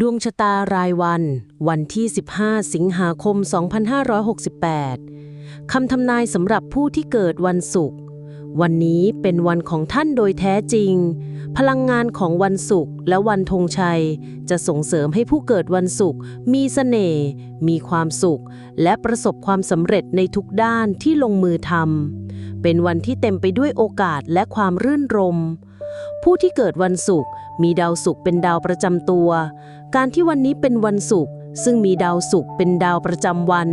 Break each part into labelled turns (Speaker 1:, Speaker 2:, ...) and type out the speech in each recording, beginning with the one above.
Speaker 1: ดวงชะตารายวัน วันที่ 15 สิงหาคม 2568 คำทำนายสำหรับผู้ที่เกิดวันศุกร์ วันนี้เป็นวันของท่านโดยแท้จริง พลังงานของวันศุกร์และวันธงชัย จะส่งเสริมให้ผู้เกิดวันศุกร์มีเสน่ห์ มีความสุข และประสบความสำเร็จในทุกด้านที่ลงมือทำ เป็นวันที่เต็มไปด้วยโอกาสและความรื่นรมผู้ที่เกิดวันศุกร์ มีดาวศุกร์เป็นดาวประจำตัว การที่วันนี้เป็นวันศุกร์ซึ่งมีดาวศุกร์เป็นดาวประจำวัน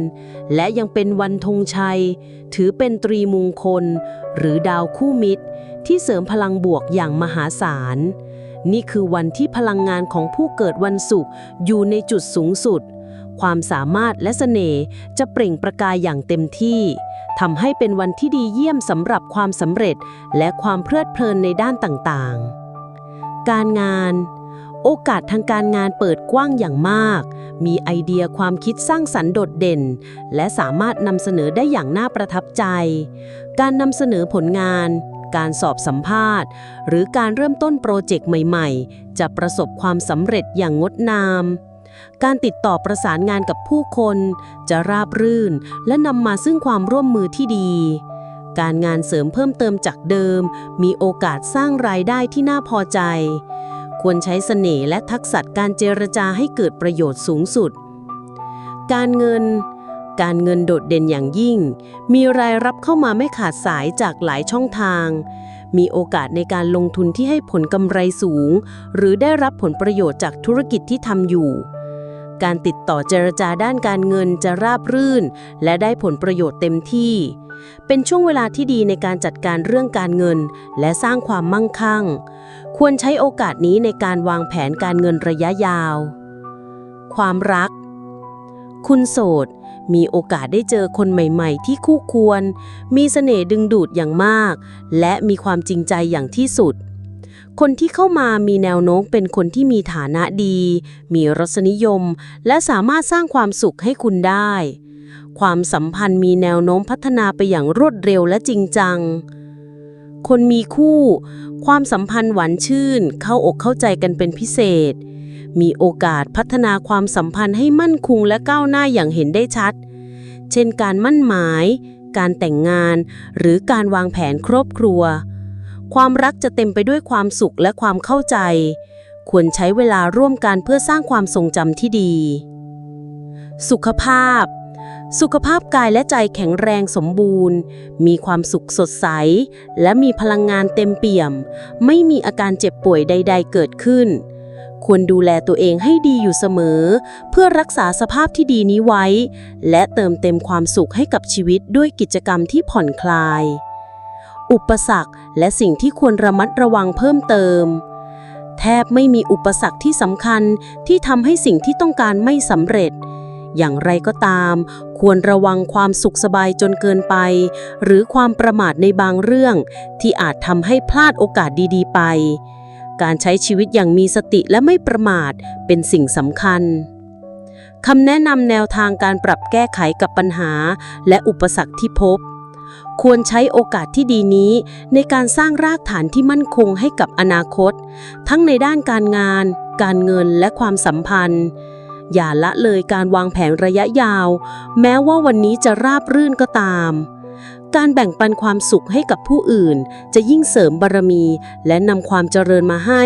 Speaker 1: และยังเป็นวันธงชัย ถือเป็นตรีมงคล หรือดาวคู่มิตร ที่เสริมพลังบวกอย่างมหาศาล นี่คือวันที่พลังงานของผู้เกิดวันศุกร์อยู่ในจุดสูงสุด ความสามารถและเสน่ห์จะเปล่งประกายอย่างเต็มที่ทำให้เป็นวันที่ดีเยี่ยมสำหรับความสำเร็จ และความเพลิดเพลินในด้านต่างๆ การงาน โอกาสทางการงานเปิดกว้างอย่างมาก มีไอเดียความคิดสร้างสรรค์โดดเด่น และสามารถนำเสนอได้อย่างน่าประทับใจ การนำเสนอผลงาน การสอบสัมภาษณ์ หรือการเริ่มต้นโปรเจกต์ใหม่ ๆ จะประสบความสำเร็จอย่างงดงามการติดต่อประสานงานกับผู้คน จะราบรื่น และนำมาซึ่งความร่วมมือที่ดี การงานเสริมเพิ่มเติมจากเดิม มีโอกาสสร้างรายได้ที่น่าพอใจ ควรใช้เสน่ห์และทักษะการเจรจาให้เกิดประโยชน์สูงสุด การเงิน การเงินโดดเด่นอย่างยิ่ง มีรายรับเข้ามาไม่ขาดสายจากหลายช่องทาง มีโอกาสในการลงทุนที่ให้ผลกำไรสูง หรือได้รับผลประโยชน์จากธุรกิจที่ทำอยู่การติดต่อเจรจาด้านการเงินจะราบรื่น และได้ผลประโยชน์เต็มที่ เป็นช่วงเวลาที่ดีในการจัดการเรื่องการเงิน และสร้างความมั่งคั่ง ควรใช้โอกาสนี้ในการวางแผนการเงินระยะยาว ความรัก คุณโสด มีโอกาสได้เจอคนใหม่ ๆ ที่คู่ควร มีเสน่ห์ดึงดูดอย่างมาก และมีความจริงใจอย่างที่สุดคนที่เข้ามามีแนวโน้มเป็นคนที่มีฐานะดี มีรสนิยม และสามารถสร้างความสุขให้คุณได้ ความสัมพันธ์มีแนวโน้มพัฒนาไปอย่างรวดเร็วและจริงจัง คนมีคู่ ความสัมพันธ์หวานชื่น เข้าอกเข้าใจกันเป็นพิเศษ มีโอกาสพัฒนาความสัมพันธ์ให้มั่นคงและก้าวหน้าอย่างเห็นได้ชัด เช่นการมั่นหมาย การแต่งงาน หรือการวางแผนครอบครัว ความรักจะเต็มไปด้วยความสุขและความเข้าใจ ควรใช้เวลาร่วมกันเพื่อสร้างความทรงจำที่ดี สุขภาพ สุขภาพกายและใจแข็งแรงสมบูรณ์ มีความสุขสดใส และมีพลังงานเต็มเปี่ยม ไม่มีอาการเจ็บป่วยใด ๆ เกิดขึ้น ควรดูแลตัวเองให้ดีอยู่เสมอ เพื่อรักษาสภาพที่ดีนี้ไว้ และเติมเต็มความสุขให้กับชีวิตด้วยกิจกรรมที่ผ่อนคลาย อุปสรรคและสิ่งที่ควรระมัดระวังเพิ่มเติม แทบไม่มีอุปสรรคที่สำคัญที่ทำให้สิ่งที่ต้องการไม่สำเร็จ อย่างไรก็ตาม ควรระวังความสุขสบายจนเกินไป หรือความประมาทในบางเรื่อง ที่อาจทำให้พลาดโอกาสดีๆ ไป การใช้ชีวิตอย่างมีสติและไม่ประมาทเป็นสิ่งสำคัญคำแนะนำแนวทางการปรับแก้ไขกับปัญหา และอุปสรรคที่พบ ควรใช้โอกาสที่ดีนี้ ในการสร้างรากฐานที่มั่นคงให้กับอนาคต ทั้งในด้านการงาน การเงินและความสัมพันธ์ อย่าละเลยการวางแผนระยะยาว แม้ว่าวันนี้จะราบรื่นก็ตาม การแบ่งปันความสุขให้กับผู้อื่น จะยิ่งเสริมบารมี และนำความเจริญมาให้